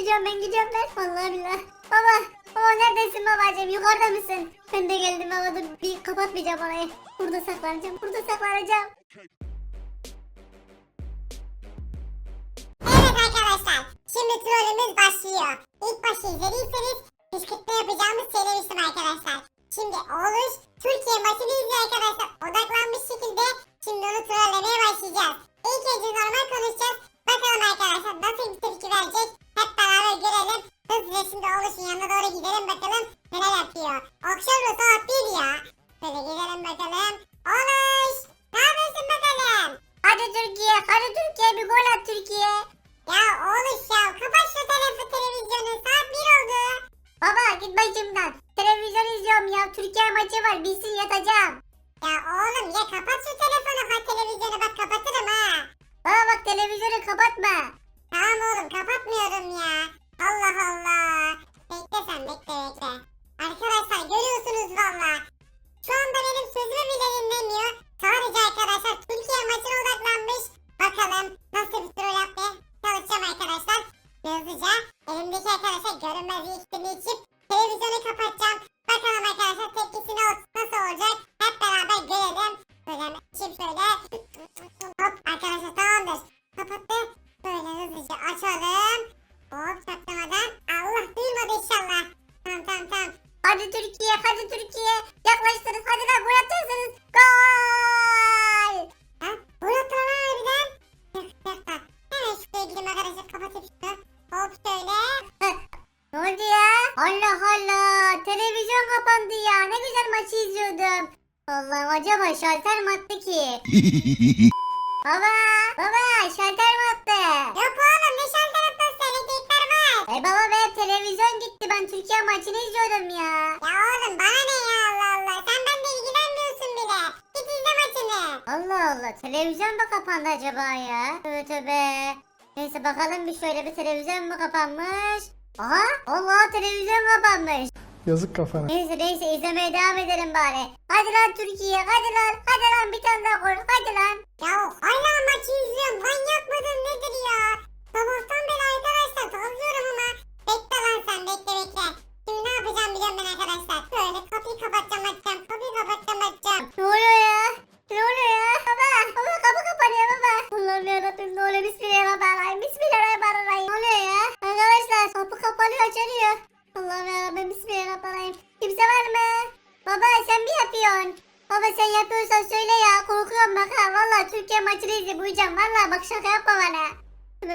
gidiyorum ben gidiyorum ben. Vallahi billahi. Baba. Baba neredesin babacığım yukarıda mısın? Ben de geldim baba dur bir kapatmayacağım orayı. Burada saklanacağım burada saklanacağım. Evet arkadaşlar. Şimdi trollümüz başlıyor. İlk başta izlediyseniz kışkırtma yapacağımız söylemiştim arkadaşlar. Şimdi Oğuz Türkiye maçını izliyor arkadaşlar. Odaklanmış şekilde şimdi onu trollemeye başlayacağız. İlk önce normal konuşacağız. Bakalım arkadaşlar nasıl bir tepki verecek. Hep beraber görelim. Hızlıca şimdi Oğuz'un yanına doğru gidelim bakalım neler yapıyor. Da saat 1 ya. Şöyle gidelim bakalım. Oğuz ne yapıyorsun bakalım? Hadi Türkiye hadi Türkiye bir gol at Türkiye. Ya oğlum ya kapat şu telefon televizyonu saat 1 oldu. Baba git başımdan. Televizyon izliyorum ya Türkiye maçı var bilsin yatacağım. Ya oğlum ya kapat şu telefonu ha televizyonu bak kapatırım ha. Baba bak televizyonu kapatma. Tamam oğlum kapatmıyorum ya. Allah Allah. Bekle sen bekle bekle. Arkadaşlar görüyorsunuz valla. Şu anda benim sözümü bile dinlemiyor. Sadece arkadaşlar Türkiye maçına odaklanmış. Bakalım nasıl bir troll yapmaya çalışacağım arkadaşlar. Hızlıca elimdeki arkadaşlar görünmez iksini içip televizyonu kapatacağım. Bakalım arkadaşlar tepkisi nasıl olacak. Hadi Türkiye hadi Türkiye. Yaklaştınız hadi lan gol atarsınız. Gol. Ha? Bunu hatırlamam harbiden. Yak yak da. Hemen şuraya gideyim arkadaşlar kapatayım şunu. Hop şöyle. Ne oldu ya? Allah Allah. Televizyon kapandı ya. Ne güzel maçı izliyordum. Allah acaba şalter mi attı ki? baba. Baba şalter mi attı? Yok Türkiye maçını izliyordum ya. Ya oğlum bana ne ya Allah Allah. Sen benimle ilgilenmiyorsun bile. Git izle maçını. Allah Allah. Televizyon mu kapandı acaba ya? Tövbe tövbe. Neyse bakalım bir şöyle bir televizyon mu kapanmış? Aha Allah televizyon kapanmış. Yazık kafana. Neyse neyse izlemeye devam edelim bari. Hadi lan Türkiye hadi lan hadi lan bir tane daha gol hadi lan. Ya hala maçı izliyorum. Manyak mıdır nedir ya? Sabahtan beri arkadaşlar takıyorum ama. Bekle lan sen bekle bekle. Şimdi ne yapacağım biliyorum ben arkadaşlar. Böyle kapıyı kapatacağım açacağım. Kapıyı kapatacağım açacağım. Ne oluyor ya? Ne oluyor ya? Baba baba kapı kapanıyor baba. Allah'ım yarabbim ne oluyor bismillahirrahmanirrahim bismillahirrahmanirrahim. Ne oluyor ya? Arkadaşlar kapı kapanıyor açılıyor. Allah'ım yarabbim bismillahirrahmanirrahim. Kimse var mı? Baba sen mi yapıyorsun? Baba sen yapıyorsan söyle ya korkuyorum bak ha valla Türkiye maçını izleyip uyuyacağım valla bak şaka yapma bana.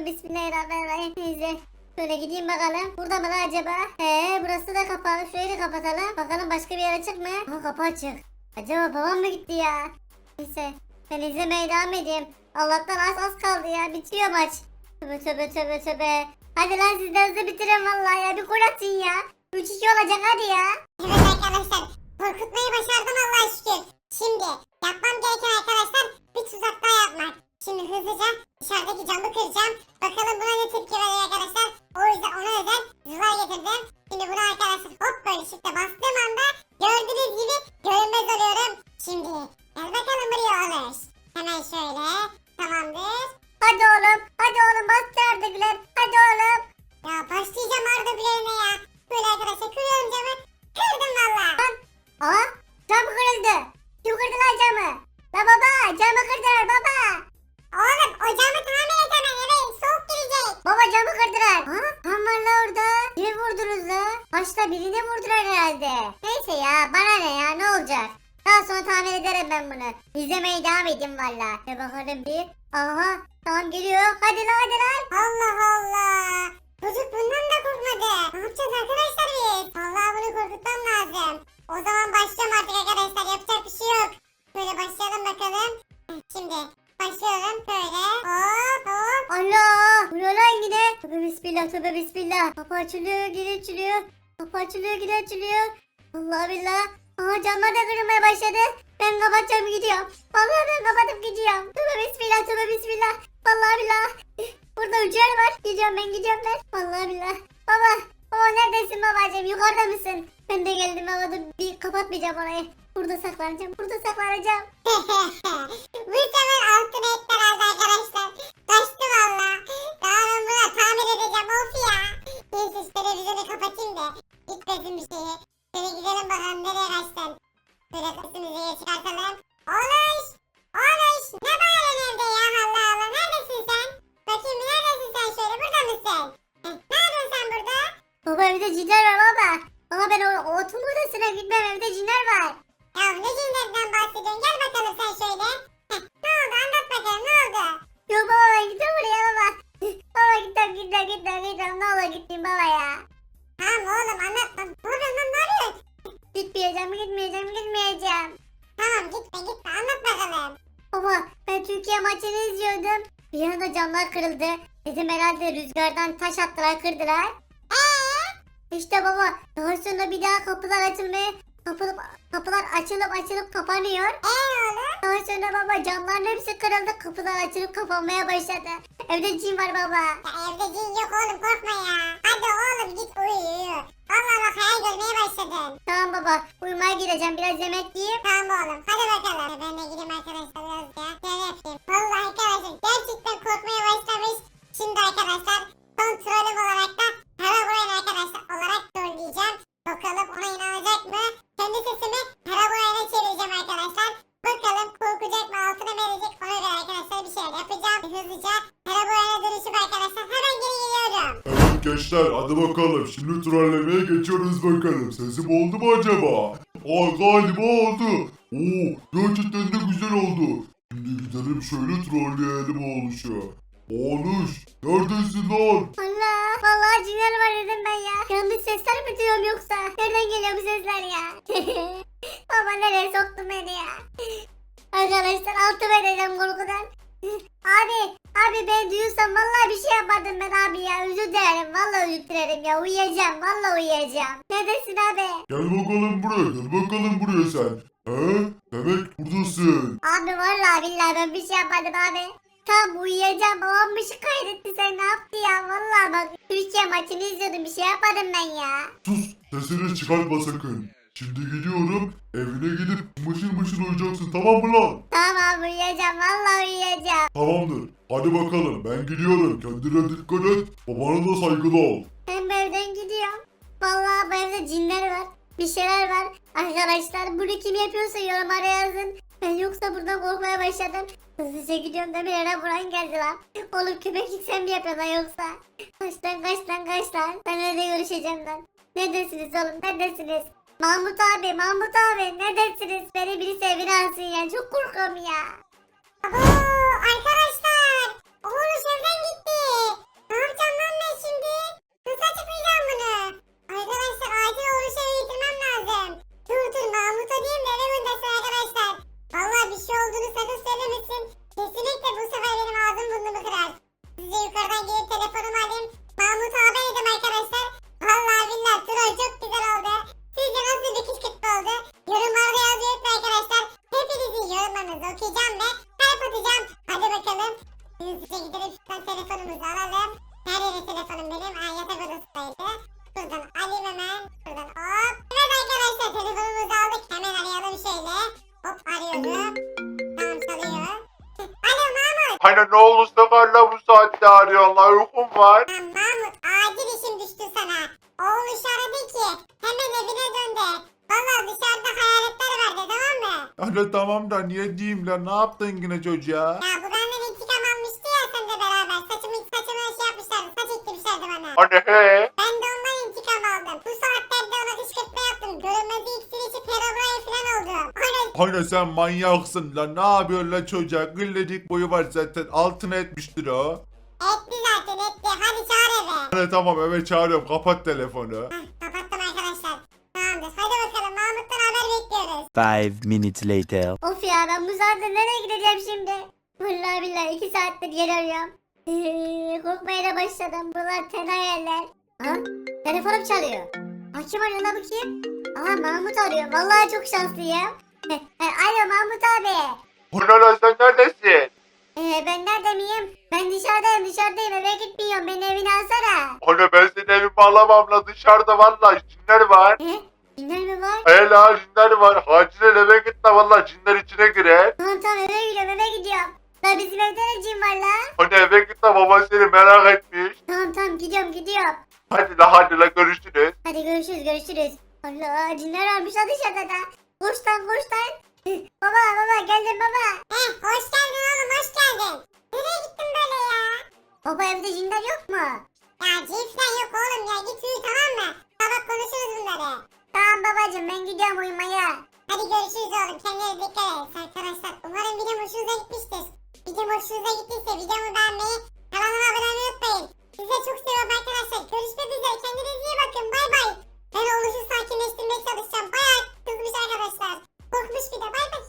Bismillahirrahmanirrahim neyse. Şöyle gideyim bakalım. Burada mı acaba? He burası da kapalı. Şurayı da kapatalım. Bakalım başka bir yer açık mı? Aha kapı açık. Acaba babam mı gitti ya? Neyse. Ben izlemeye devam edeyim. Allah'tan az az kaldı ya. Bitiyor maç. Tövbe tövbe tövbe tövbe. Hadi lan siz de hızlı bitirin vallahi ya. Bir gol atın ya. 3-2 olacak hadi ya. Evet arkadaşlar. Korkutmayı başardım Allah'a şükür. Şimdi yapmam gereken arkadaşlar bir tuzak daha yapmak. Şimdi hızlıca dışarıdaki camı kıracağım. Bakalım buna ne tepki verir arkadaşlar. O yüzden ona özel zıvar getirdim. Şimdi bunu arkadaşlar hop böyle shift'e bastığım anda gördüğünüz gibi görünmez oluyorum. Şimdi gel bakalım buraya olur. Hemen şöyle. Tamamdır. Hadi oğlum. Hadi oğlum bastı artık lan. Hadi oğlum. Ya başlayacağım Arda Güler'ine ya. Böyle arkadaşlar kırıyorum camı. Kırdım valla. Aha cam kırıldı. Kim kırdı lan camı? La baba camı kırdılar baba. Oğlum o camı tamir et hemen eve soğuk girecek. Baba camı kırdılar. Ha? La? Başta birini vurdular herhalde. Neyse ya bana ne ya ne olacak? Daha sonra tamir ederim ben bunu. İzlemeye devam edeyim valla. Ne bakalım bir. Aha tamam geliyor. Hadi lan hadi lan. Allah Allah. Çocuk bundan da korkmadı. Ne yapacağız arkadaşlar biz? Vallahi bunu korkutmam lazım. O zaman başlıyorum artık arkadaşlar. Yapacak bir şey yok. Böyle başlayalım bakalım. Şimdi başlıyorum böyle. Hop hop. Allah. Bu ne lan yine? Tövbe bismillah tövbe bismillah. Kapı açılıyor geri açılıyor. Kapı açılıyor geri açılıyor. Allah billah. Aha camlar da kırılmaya başladı. Ben kapatacağım gidiyorum. Vallahi ben kapatıp gidiyorum. Tövbe bismillah tövbe bismillah. Vallahi billah. Burada uçar var. Gidiyorum ben gidiyorum ben. Vallahi billah. Baba. Baba neredesin babacığım? Yukarıda mısın? Ben de geldim ama bir kapatmayacağım orayı. Burada saklanacağım. Burada saklanacağım. Bu sefer ettiler herhalde arkadaşlar. Kaçtı valla. Daha ben bunu tamir edeceğim of ya. televizyonu kapatayım da gitmesin bir şeyi. Şöyle gidelim bakalım nereye kaçtın. Şöyle kısmımızı yere çıkartalım. Oğluş! Oğluş! Ne bağırıyorsun evde ya Allah Allah neredesin sen? Bakayım neredesin sen şöyle burada mısın? Heh, ne yapıyorsun sen burada? Baba evde cinler var baba. Baba ben o, o oturma odasına gitmem evde cinler var. Ya ne cinlerden bahsediyorsun gel bakalım sen şöyle. Kırıldı. Dedim herhalde rüzgardan taş attılar kırdılar. Eee? İşte baba daha sonra bir daha kapılar açılmaya kapılıp, kapılar açılıp açılıp kapanıyor. Eee oğlum? Daha sonra baba camların hepsi kırıldı kapılar açılıp kapanmaya başladı. Evde cin var baba. Ya evde cin yok oğlum korkma ya. Hadi oğlum git uyu uyu. Valla bak hayal görmeye başladın. Tamam baba uyumaya gireceğim biraz yemek yiyeyim. Tamam oğlum hadi bakalım. Ben de gideyim arkadaşlar biraz ya. Şöyle yapayım. Valla arkadaşlar gerçekten korkmaya başlamış. Şimdi arkadaşlar kontrolüm olarak da Herobrine arkadaşlar olarak söyleyeceğim. Bakalım ona inanacak mı? Kendi sesimi Herobrine'e çevireceğim arkadaşlar. Bakalım korkacak mı altına verecek ona göre arkadaşlar bir şeyler yapacağım. Hızlıca Herobrine'e dönüşüp arkadaşlar hemen geri geliyorum. Evet gençler hadi bakalım şimdi trollemeye geçiyoruz bakalım. Sesim oldu mu acaba? Aa galiba oldu. Oo gerçekten de güzel oldu. Şimdi gidelim şöyle trolleyelim oğluşu. Oğluş neredesin lan? Allah vallahi cinler var dedim ben ya. Yanlış sesler mi duyuyorum yoksa? Nereden geliyor bu sesler ya? baba nereye soktun beni ya? Arkadaşlar altı edeceğim korkudan. abi abi ben duyuyorsam vallahi bir şey yapardım ben abi ya. Özür dilerim vallahi özür dilerim ya. Uyuyacağım vallahi uyuyacağım. Neredesin abi? Gel bakalım buraya gel bakalım buraya sen. He? Demek buradasın. Abi vallahi billahi ben bir şey yapmadım abi. Tam uyuyacağım babam bir şey kaydetti sen ne yaptı ya vallahi bak Türkiye maçını izliyordum bir şey yapmadım ben ya. Sus sesini çıkartma sakın. Şimdi gidiyorum evine gidip mışıl mışıl uyuyacaksın tamam mı lan? Tamam uyuyacağım vallahi uyuyacağım. Tamamdır. Hadi bakalım ben gidiyorum. Kendine dikkat et. Babana da saygılı ol. Ben bu evden gidiyorum. Vallahi bu evde cinler var. Bir şeyler var. Arkadaşlar bunu kim yapıyorsa yorumlara yazın. Ben yoksa buradan korkmaya başladım. Hızlıca gidiyorum yere buran geldi lan. Oğlum köpeklik sen mi yapıyorsun lan yoksa? Kaç lan kaç lan kaç lan. Ben öyle görüşeceğim lan. Neredesiniz oğlum neredesiniz? Mahmut abi Mahmut abi neredesiniz? Beni birisi evine alsın ya çok korkuyorum ya. Abo arkadaşlar. Oğluş evden gitti. Ne yapacağım lan ben şimdi? Nasıl açıklayacağım bunu? Arkadaşlar acil oğluşu eve getirmem lazım. Dur dur Mahmut'a diyeyim de eve göndersin arkadaşlar. Vallahi bir şey olduğunu sakın söylemesin. Kesinlikle bu Hani ne oldu Sakarla bu saatte arıyorlar uykum var. Lan Mahmut acil işim düştü sana. Oğluş aradı ki hemen evine dön de. Valla dışarıda hayaletler vardı tamam mı? Hani tamam da niye diyeyim lan ne yaptın yine çocuğa? Ya bu benden intikam almıştı ya seninle beraber. Saçımı saçımı şey yapmışlardı. Saç ektirmişlerdi bana. Hani he? Ben Hani sen manyaksın lan ne yapıyorsun lan çocuğa? Gıllecik boyu var zaten altına etmiştir o. etti zaten etti. Hadi çağır eve. Hani tamam eve çağırıyorum kapat telefonu. Hah, kapattım arkadaşlar. Tamamdır. Hadi bakalım Mahmut'tan haber bekliyoruz. Five minutes later. Of ya ben bu saatte nereye gideceğim şimdi? Vallahi billahi iki saattir geliyorum. Ee, korkmaya da başladım. Buralar tenha yerler. Ha? Telefonum çalıyor. Ha kim arıyor lan bu kim? Aha Mahmut arıyor. Vallahi çok şanslıyım. Heh, Alo Mahmut abi. Hani lan sen neredesin? Ee, ben nerede miyim? Ben dışarıdayım dışarıdayım eve gitmiyorum. Beni evine alsana. Hani ben senin evimi alamam la dışarıda valla cinler var. He? Cinler mi var? He la cinler var. Acilen eve git la valla cinler içine girer. Tamam tamam eve gidiyorum eve gidiyorum. La bizim evde de cin var la. Hani eve git la baban seni merak etmiş. Tamam tamam gidiyorum gidiyorum. Hadi la hadi la görüşürüz. Hadi görüşürüz görüşürüz. Allah cinler varmış lan dışarıda da. Koş lan koş lan. baba baba geldim baba. Heh hoş geldin oğlum hoş geldin. Nereye gittin böyle ya? Baba evde cinler yok mu? Ya falan yok oğlum ya git uyu tamam mı? Sabah konuşuruz bunları. Tamam babacım ben gidiyorum uyumaya. Hadi görüşürüz oğlum kendine dikkat et arkadaşlar. Umarım videom hoşunuza gitmiştir. Videom hoşunuza gittiyse videomu beğenmeyi, kanalıma abone olmayı unutmayın. Size çok seviyorum arkadaşlar. Görüşmek üzere kendinize iyi bakın bay bay. Ben oluşu sakinleştirmeye çalışacağım. Bay Kızmış arkadaşlar. Korkmuş bir de bay bay.